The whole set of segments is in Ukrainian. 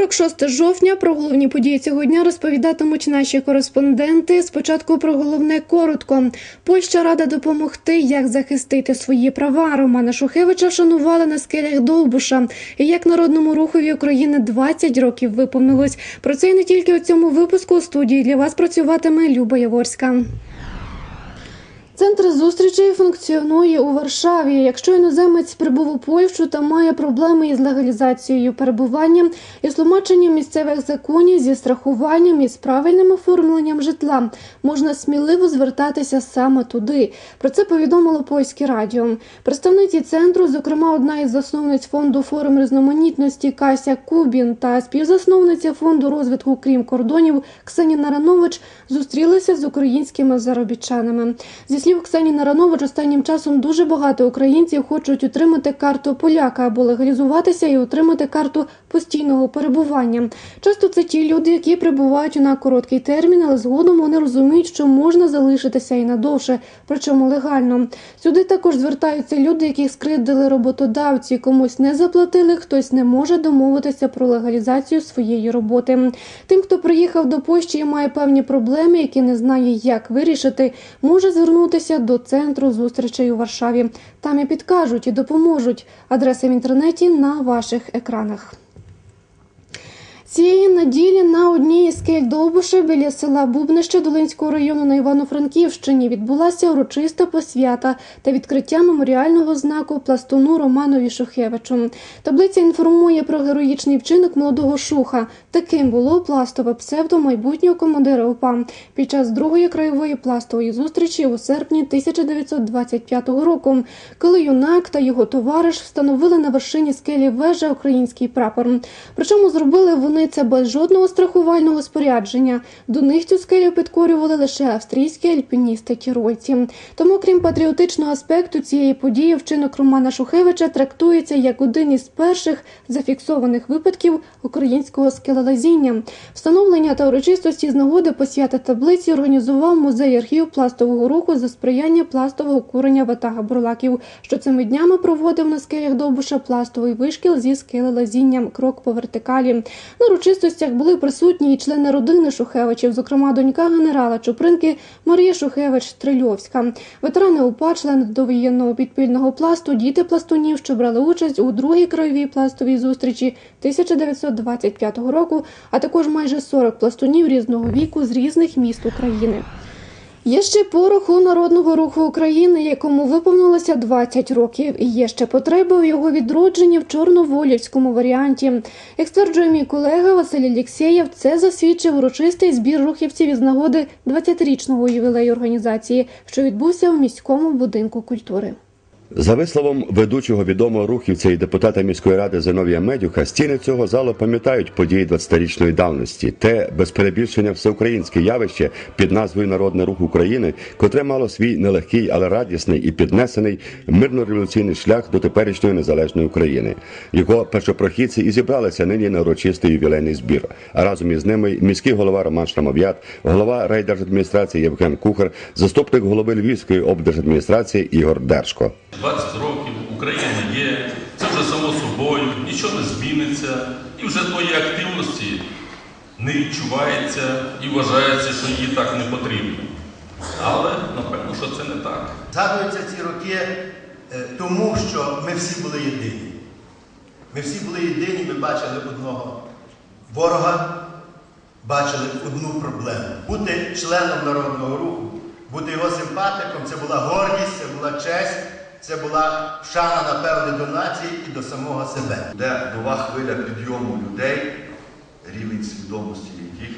46 жовтня про головні події цього дня розповідатимуть наші кореспонденти. Спочатку про головне коротко. Польща рада допомогти, як захистити свої права. Романа Шухевича вшанували на скелях Довбуша. І як народному рухові України 20 років виповнилось. Про це і не тільки у цьому випуску у студії для вас працюватиме Люба Яворська. Центр зустрічей функціонує у Варшаві. Якщо іноземець прибув у Польщу та має проблеми із легалізацією перебування, із тлумаченням місцевих законів, зі страхуванням і з правильним оформленням житла, можна сміливо звертатися саме туди. Про це повідомило польське радіо. Представниці центру, зокрема, одна із засновниць фонду форум різноманітності Кася Кубін та співзасновниця фонду розвитку крім кордонів Ксенія Наранович, зустрілися з українськими заробітчанами. Зі слів Ксенії Наранович, останнім часом дуже багато українців хочуть отримати карту поляка або легалізуватися і отримати карту постійного перебування. Часто це ті люди, які прибувають на короткий термін, але згодом вони розуміють, що можна залишитися і надовше, причому легально. Сюди також звертаються люди, яких скридили роботодавці, комусь не заплатили, хтось не може домовитися про легалізацію своєї роботи. Тим, хто приїхав до Польщі і має певні проблеми, які не знає, як вирішити, може звернутися до центру зустрічей у Варшаві. Там і підкажуть і допоможуть. Адреса в інтернеті на ваших екранах. Цієї неділі на одній із Довбуша біля села Бубнище Долинського району на Івано-Франківщині відбулася урочиста посвята та відкриття меморіального знаку пластуну Романові Шухевичу. Таблиця інформує про героїчний вчинок молодого шуха. Таким було пластове псевдо майбутнього командира ОПА під час другої краєвої пластової зустрічі у серпні 1925 року, коли юнак та його товариш встановили на вершині скелі вежа український прапор. Причому зробили вони це без жодного страхувального спорядження. До них цю скелю підкорювали лише австрійські альпіністи тірольці. Тому, крім патріотичного аспекту цієї події, вчинок Романа Шухевича трактується як один із перших зафіксованих випадків українського скелелазіння. Встановлення та урочистості з нагоди посвята таблиці організував музей архів пластового руху за сприяння пластового курення ватага бурлаків, що цими днями проводив на скелях Довбуша пластовий вишкіл зі скелелазінням крок по вертикалі. На урочистостях були присутні і члени родини Шухевичів, зокрема донька генерала Чупринки Марія Шухевич Трильовська, ветерани УПА, члени довоєнного підпільного пласту, діти пластунів, що брали участь у другій краєвій пластовій зустрічі 1925 року, а також майже 40 пластунів різного віку з різних міст України. Є ще пороху народного руху України, якому виповнилося 20 років, і є ще потреба в його відродженні в чорноволівському варіанті. Як стверджує мій колега Василь Ліксєєв, це засвідчив урочистий збір рухівців із нагоди 20-річного ювілею організації, що відбувся в міському будинку культури. За висловом ведучого відомого рухівця і депутата міської ради Зиновія Медюха, стіни цього залу пам'ятають події 20-річної давності, те без перебільшення всеукраїнське явище під назвою Народний рух України, котре мало свій нелегкий, але радісний і піднесений мирно-революційний шлях до теперішньої незалежної України. Його першопрохідці і зібралися нині на урочистий ювілейний збір. А разом із ними міський голова Роман Шрамов'ят, голова райдержадміністрації Євген Кухар, заступник голови Львівської облдержадміністрації Ігор Дершко. 20 років Україна є, це вже само собою, нічого не зміниться, і вже тої активності не відчувається і вважається, що її так не потрібно. Але напевно, що це не так. Згадуються ці роки е, тому, що ми всі були єдині. Ми всі були єдині, ми бачили одного ворога, бачили одну проблему. Бути членом народного руху, бути його симпатиком це була гордість, це була честь, це була шана, напевне, до нації і до самого себе. де нова хвиля підйому людей, рівень свідомості яких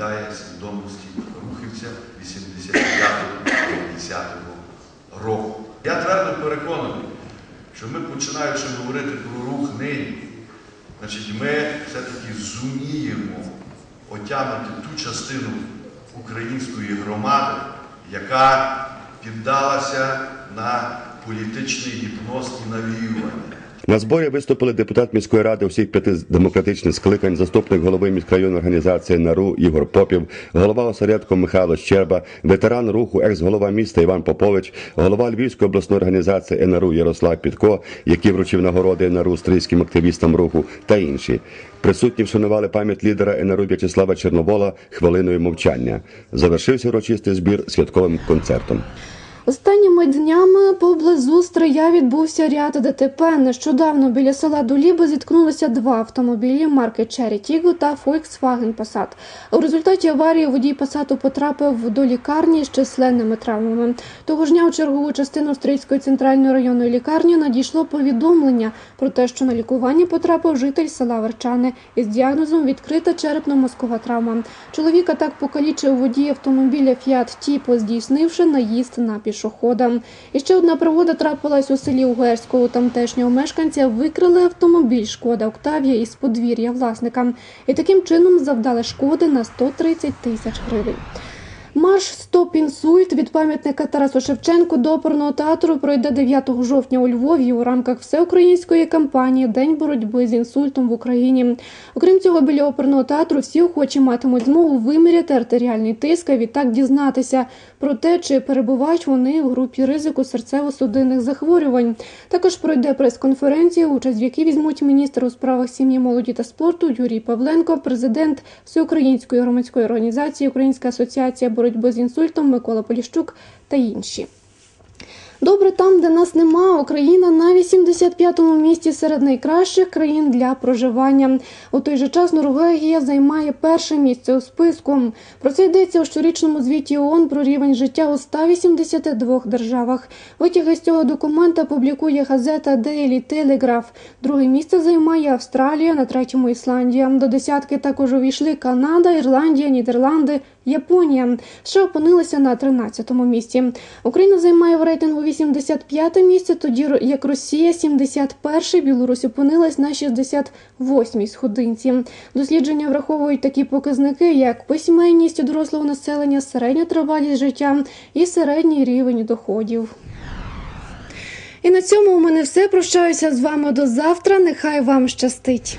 відповідає свідомості рухівця 89-50 року. Я твердо переконаний, що ми, починаючи говорити про рух нині, значить, ми все-таки зуміємо отямити ту частину української громади, яка піддалася на політичний гіпноз і навіювання. На зборі виступили депутат міської ради усіх п'яти демократичних скликань, заступник голови міськрайонної організації НАРУ Ігор Попів, голова осередку Михайло Щерба, ветеран руху, екс-голова міста Іван Попович, голова Львівської обласної організації НРУ Ярослав Підко, який вручив нагороди НРУ стрийським активістам руху та інші. Присутні вшанували пам'ять лідера НРУ В'ячеслава Чорновола хвилиною мовчання. Завершився урочистий збір святковим концертом. Останніми днями поблизу Стрия відбувся ряд ДТП. Нещодавно біля села Дуліби зіткнулися два автомобілі марки Cherry Tiggo та Volkswagen Passat. У результаті аварії водій Passat потрапив до лікарні з численними травмами. Того ж дня у чергову частину Стрийської центральної районної лікарні надійшло повідомлення про те, що на лікування потрапив житель села Верчани із діагнозом відкрита черепно-мозкова травма. Чоловіка так покалічив водій автомобіля Fiat Tipo, здійснивши наїзд на пішохода. І ще одна пригода трапилась у селі Угерського. Тамтешнього мешканця викрили автомобіль Шкода Октавія із подвір'я власника і таким чином завдали шкоди на 130 тисяч гривень. Марш Стоп інсульт від пам'ятника Тарасу Шевченку до оперного театру пройде 9 жовтня у Львові у рамках всеукраїнської кампанії День боротьби з інсультом в Україні. Окрім цього, біля оперного театру всі охочі матимуть змогу виміряти артеріальний тиск, а відтак дізнатися про те, чи перебувають вони в групі ризику серцево-судинних захворювань. Також пройде прес-конференція, участь в якій візьмуть міністр у справах сім'ї, молоді та спорту Юрій Павленко, президент Всеукраїнської громадської організації Українська асоціація боротьби з інсультом Микола Поліщук та інші. Добре там, де нас нема, Україна на 85-му місці серед найкращих країн для проживання. У той же час Норвегія займає перше місце у списку. Про це йдеться у щорічному звіті ООН про рівень життя у 182 державах. Витяги з цього документа публікує газета Daily Telegraph. Друге місце займає Австралія, на третьому Ісландія. До десятки також увійшли Канада, Ірландія, Нідерланди. Японія США опинилася на 13-му місці. Україна займає в рейтингу 85-те місце, тоді як Росія 71-й, Білорусь опинилась на 68-й сходинці. Дослідження враховують такі показники, як письменність дорослого населення, середня тривалість життя і середній рівень доходів. І на цьому у мене все. Прощаюся з вами до завтра. Нехай вам щастить.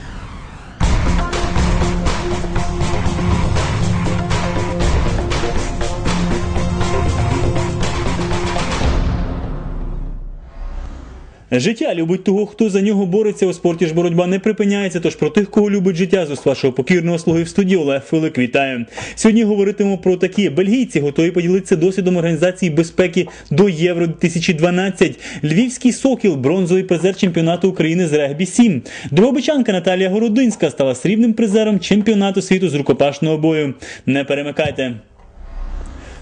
Життя любить того, хто за нього бореться у спорті ж боротьба не припиняється. Тож про тих, кого любить життя, з вашого покірного слуги в студії Олег Филик. Вітаю. Сьогодні говоритимемо про такі бельгійці, готові поділитися досвідом організації безпеки до Євро 2012 Львівський сокіл, бронзовий призер чемпіонату України з регбі 7 Другобичанка Наталія Городинська стала срібним призером чемпіонату світу з рукопашного бою. Не перемикайте.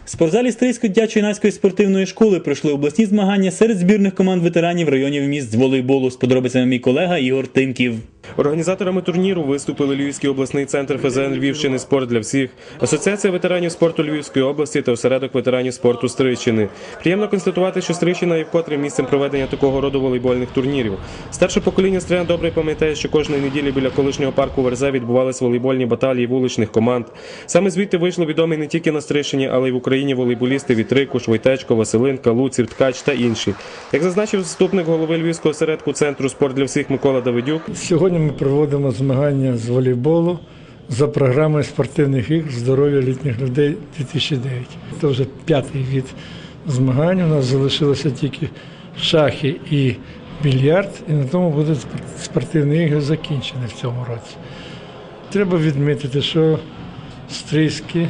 Спортзалі Стрийської дитячо-юнацької спортивної школи пройшли обласні змагання серед збірних команд ветеранів районів міст з волейболу. З подробицями мій колега Ігор Тимків. Організаторами турніру виступили Львівський обласний центр ФЗН Львівщини Спорт для всіх, Асоціація ветеранів спорту Львівської області та осередок ветеранів спорту Стрийщини. Приємно констатувати, що Стрийщина є вкотре місцем проведення такого роду волейбольних турнірів. Старше покоління стріян добре пам'ятає, що кожної неділі біля колишнього парку Верзе відбувалися волейбольні баталії вуличних команд. Саме звідти вийшли відомі не тільки на Стрийщині, але й в Україні волейболісти Вітрику, Швойтечко, Василинка, Луцір, Ткач та інші. Як зазначив заступник голови Львівського осередку центру спорт для всіх Микола Давидюк, Сьогодні ми проводимо змагання з волейболу за програмою спортивних ігр здоров'я літніх людей 2009. Це вже п'ятий від змагань. У нас залишилося тільки шахи і більярд, і на тому будуть спортивні ігри закінчені в цьому році. Треба відмітити, що стрийський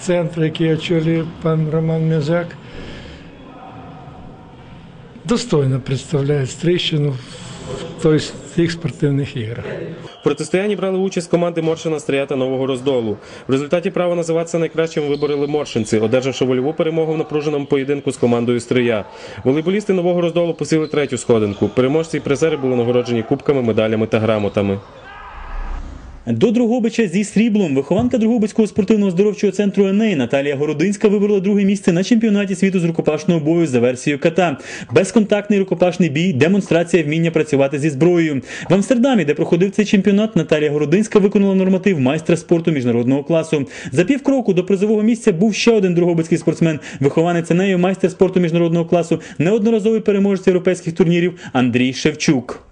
центр, який очолює пан Роман М'язак, достойно представляє Стрийщину в цих спортивних іграх. В протистоянні брали участь команди Моршина Стрия та Нового Роздолу. В результаті право називатися найкращим виборили моршинці, одержавши вольову перемогу в напруженому поєдинку з командою Стрия. Волейболісти Нового Роздолу посіли третю сходинку. Переможці і призери були нагороджені кубками, медалями та грамотами. До Другобича зі сріблом вихованка Другобицького спортивного здоровчого центру «Еней» Наталія Городинська виборола друге місце на чемпіонаті світу з рукопашного бою за версією ката. Безконтактний рукопашний бій, демонстрація вміння працювати зі зброєю. В Амстердамі, де проходив цей чемпіонат, Наталія Городинська виконала норматив майстра спорту міжнародного класу. За півкроку до призового місця був ще один другобицький спортсмен, вихованець «Енею», майстер спорту міжнародного класу, неодноразовий переможець європейських турнірів Андрій Шевчук.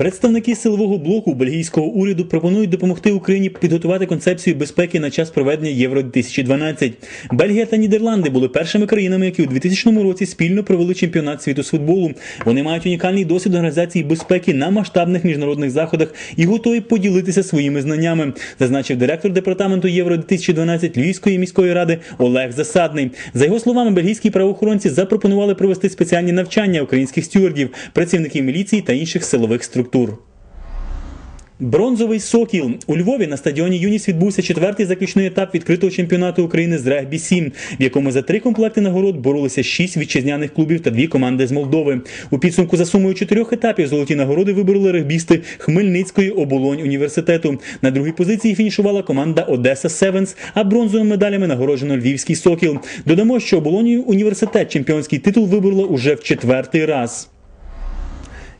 Представники силового блоку бельгійського уряду пропонують допомогти Україні підготувати концепцію безпеки на час проведення Євро 2012 Бельгія та Нідерланди були першими країнами, які у 2000 році спільно провели чемпіонат світу з футболу. Вони мають унікальний досвід організації безпеки на масштабних міжнародних заходах і готові поділитися своїми знаннями, зазначив директор департаменту Євро 2012 Львівської міської ради Олег Засадний. За його словами, бельгійські правоохоронці запропонували провести спеціальні навчання українських стюардів, працівників міліції та інших силових структур. Бронзовий сокіл у Львові на стадіоні Юніс відбувся четвертий заключний етап відкритого чемпіонату України з регбі 7 в якому за три комплекти нагород боролися шість вітчизняних клубів та дві команди з Молдови. У підсумку за сумою чотирьох етапів золоті нагороди вибороли регбісти Хмельницької оболонь університету. На другій позиції фінішувала команда Одеса Севенс, а бронзовими медалями нагороджено Львівський сокіл. Додамо, що оболонь університет чемпіонський титул виборола уже в четвертий раз.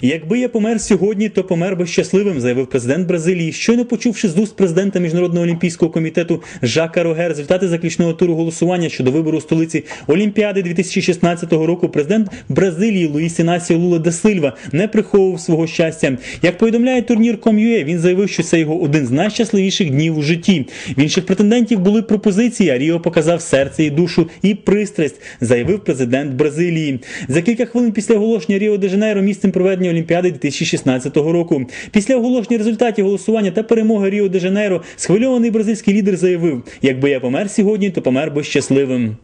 Якби я помер сьогодні, то помер би щасливим, заявив президент Бразилії. Щойно почувши з уст президента Міжнародного олімпійського комітету Жака Роге результати заключного туру голосування щодо вибору столиці Олімпіади 2016 року. Президент Бразилії Луїс Інасіо Лула де Сильва не приховував свого щастя. Як повідомляє турнір Com.ua, він заявив, що це його один з найщасливіших днів у житті. В інших претендентів були пропозиції. а Ріо показав серце і душу і пристрасть, заявив президент Бразилії. За кілька хвилин після оголошення Ріо де Жанейро місцем проведення Олімпіади 2016 року. Після оголошення результатів голосування та перемоги Ріо де Жанейро схвильований бразильський лідер заявив: якби я помер сьогодні, то помер би щасливим.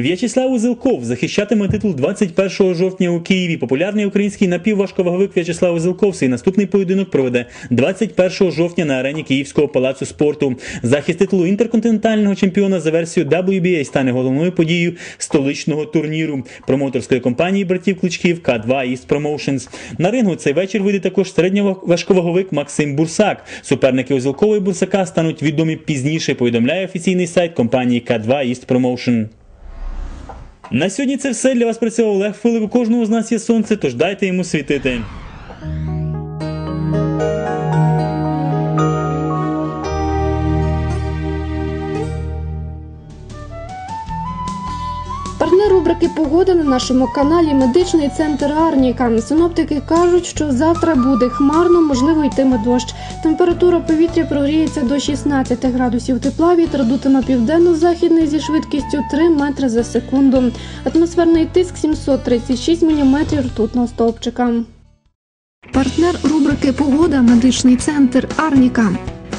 В'ячеслав Узелков захищатиме титул 21 жовтня у Києві. Популярний український напівважковаговик В'ячеслав Узелков свій наступний поєдинок проведе 21 жовтня на арені Київського палацу спорту. Захист титулу інтерконтинентального чемпіона за версією WBA стане головною подією столичного турніру промоторської компанії братів Кличків К2 East Promotions. На рингу цей вечір вийде також середньоважковаговик Максим Бурсак. Суперники Узелкова і Бурсака стануть відомі пізніше. Повідомляє офіційний сайт компанії К2 East Promotion. На сьогодні це все для вас працював Олег Филип. У кожного з нас є сонце, тож дайте йому світити. Партнер Погода на нашому каналі Медичний центр Арніка. Синоптики кажуть, що завтра буде хмарно, можливо, йтиме дощ. Температура повітря прогріється до 16 градусів тепла. Вітер дутиме південно-західний зі швидкістю 3 метри за секунду. Атмосферний тиск 736 мм ртутного стовпчика. Партнер рубрики Погода Медичний центр Арніка.